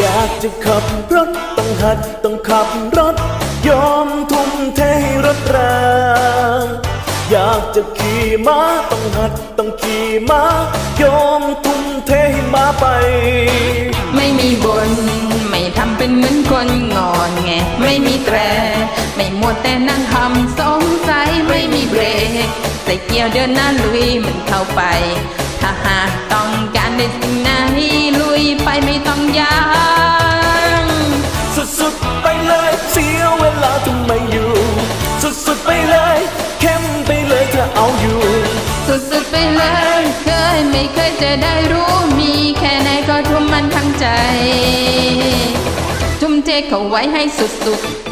อยากจะขับรถต้องหัดต้องขับรถ ยอมทุ่มเทให้รถแรงอยากจะขี่ม้าต้องหัดต้องขี่ม้ายอมทุ่มเทให้ม้าไป ไม่มีบน ไม่ทำเป็นเหมือนคนงอนแงไม่มีแตร ไม่มัวแต่นั่งทำสงสัยไม่มีเบรกใส่เกียร์เดินหน้าลุยมันเข้าไป ถ้าหากต้องการได้สิ่งไหนลุยไปไม่ต้องยัง้งสุดๆไปเลยเสียเวลาทำไมอยู่ สุดๆไปเลยเข้มไปเลยถ้าเอาอยู่ สุดๆไปเลย เคยไม่เคยจะได้รู้มีแค่ไหนก็ทุ่มมันทั้งใจ ทุ่มเทเขาไว้ให้สุดๆ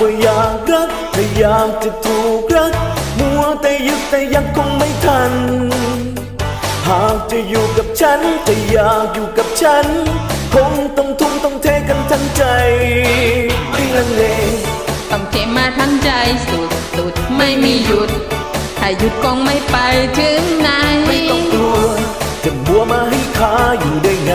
ว่าอยากรักถ้าอยากจะถูกรัก มัวแต่ยึดแต่ยังคงไม่ทัน หากจะอยู่กับฉันถ้าอยากอยู่กับฉัน คงต้องทุ่มต้องเทกันทั้งใจไม่ลังเลต้องเทมาทั้งใจสุดสุดๆไม่มีหยุด ถ้าหยุดคงไม่ไปถึงไหนไม่ต้องกลัวจะมัวมาให้ขาอยู่ได้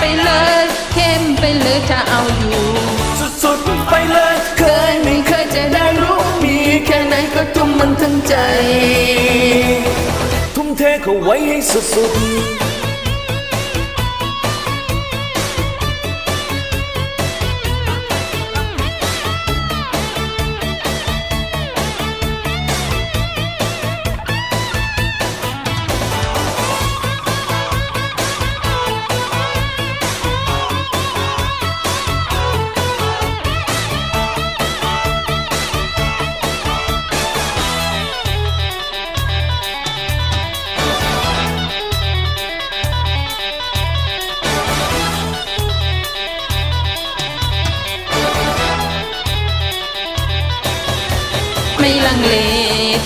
ไปเลย เข้มไปเลยถ้าเอาอยู่ สุดๆไปเลย เคเคยยไม่เคยจะได้รู้ มีแค่ไหนก็ทุ่มมันทั้งใจ ทุ่มเทเขาไว้ให้สุดๆ ลังเล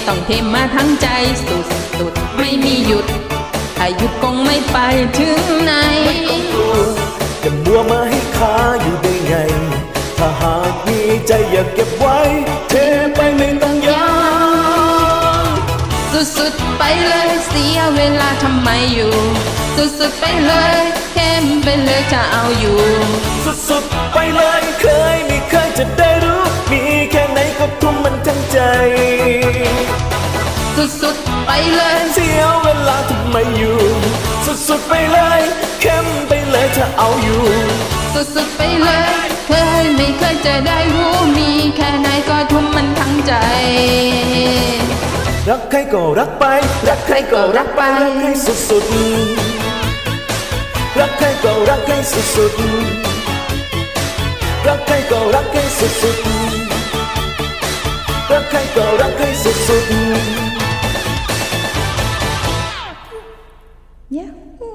ต้องเทมาทั้งใจสุดสุดๆไม่มีหยุดถ้าหยุดคงไม่ไปถึงไหนกลัวจะมัวมาให้ขาอยู่ได้ไง ถ้าหากมีใจอยากเก็บไว้ เทไปไม่ต้องย้สุดๆไปเลยเสียเวลาทำไมอยู่ สุดๆไปเลยเข้มไปเลยจะเอาอยู่ำสุดๆไปเลยเคยไม่เคยจะได้รู้ มีแค่ไหนก็ทุ่มมันทั้ง ใจ สุดๆไปเลยเสียเวลาทำไมอยู่ สุดๆไปเลยเข้มไปเลยถ้าเอาอยู่ สุดๆไปเลยเคยไม่เคยจะได้รู้มีแค่ไหนก็ทุ่มมันทั้งใจ รักใครก็รักไป รักใครก็รักไปรักให้สุดๆรักใครก็รักให้สุดๆรักใครก็รักให้สุดๆ รักใครก็รักให้สุดๆ Yahoo